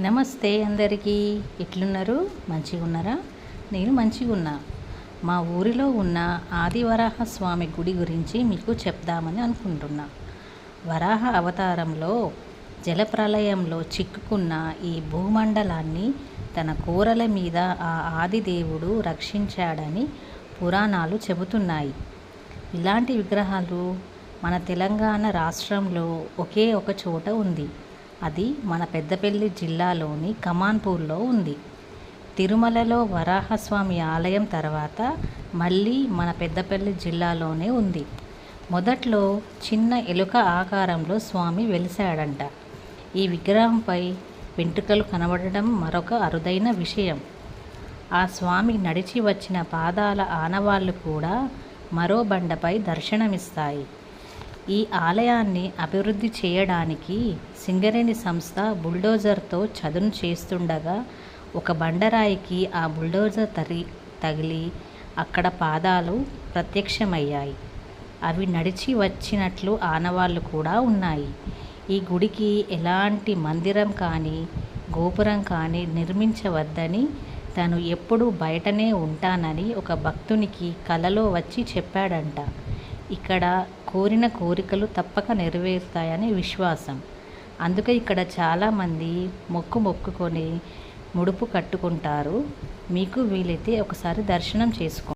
నమస్తే అందరికీ. ఎట్లున్నారు? మంచిగా ఉన్నారా నేను మంచిగా ఉన్నా మా ఊరిలో ఉన్న ఆదివరాహ స్వామి గుడి గురించి మీకు చెప్దామని అనుకుంటున్నా. వరాహ అవతారంలో జలప్రలయంలో చిక్కుకున్న ఈ భూమండలాన్ని తన కూరల మీద ఆ ఆదిదేవుడు రక్షించాడని పురాణాలు చెబుతున్నాయి. ఇలాంటి విగ్రహాలు మన తెలంగాణ రాష్ట్రంలో ఒకే ఒక చోట ఉంది. అది మన పెద్దపల్లి జిల్లాలోని కమాన్పూర్లో ఉంది. తిరుమలలో వరాహస్వామి ఆలయం తర్వాత మళ్ళీ మన పెద్దపల్లి జిల్లాలోనే ఉంది. మొదట్లో చిన్న ఎలుక ఆకారంలో స్వామి వెలిశాడంట. ఈ విగ్రహంపై వెంట్రుకలు కనబడడం మరొక అరుదైన విషయం. ఆ స్వామి నడిచి వచ్చిన పాదాల ఆనవాళ్ళు కూడా మరో బండపై దర్శనమిస్తాయి. ఈ ఆలయాన్ని అభివృద్ధి చేయడానికి సింగరేణి సంస్థ బుల్డోజర్తో చదును చేస్తుండగా ఒక బండరాయికి ఆ బుల్డోజర్ తరి తగిలి అక్కడ పాదాలు ప్రత్యక్షమయ్యాయి. అవి నడిచి వచ్చినట్లు ఆనవాళ్ళు కూడా ఉన్నాయి. ఈ గుడికి ఎలాంటి మందిరం కానీ గోపురం కానీ నిర్మించవద్దని తను ఎప్పుడూ బయటనే ఉంటానని ఒక భక్తునికి కలలో వచ్చి చెప్పాడంట. ఇక్కడ కోరిన కోరికలు తప్పక నెరవేరుతాయని విశ్వాసం. అందుకే ఇక్కడ చాలామంది మొక్కు మొక్కుకొని ముడుపు కట్టుకుంటారు. మీకు వీలైతే ఒకసారి దర్శనం చేసుకో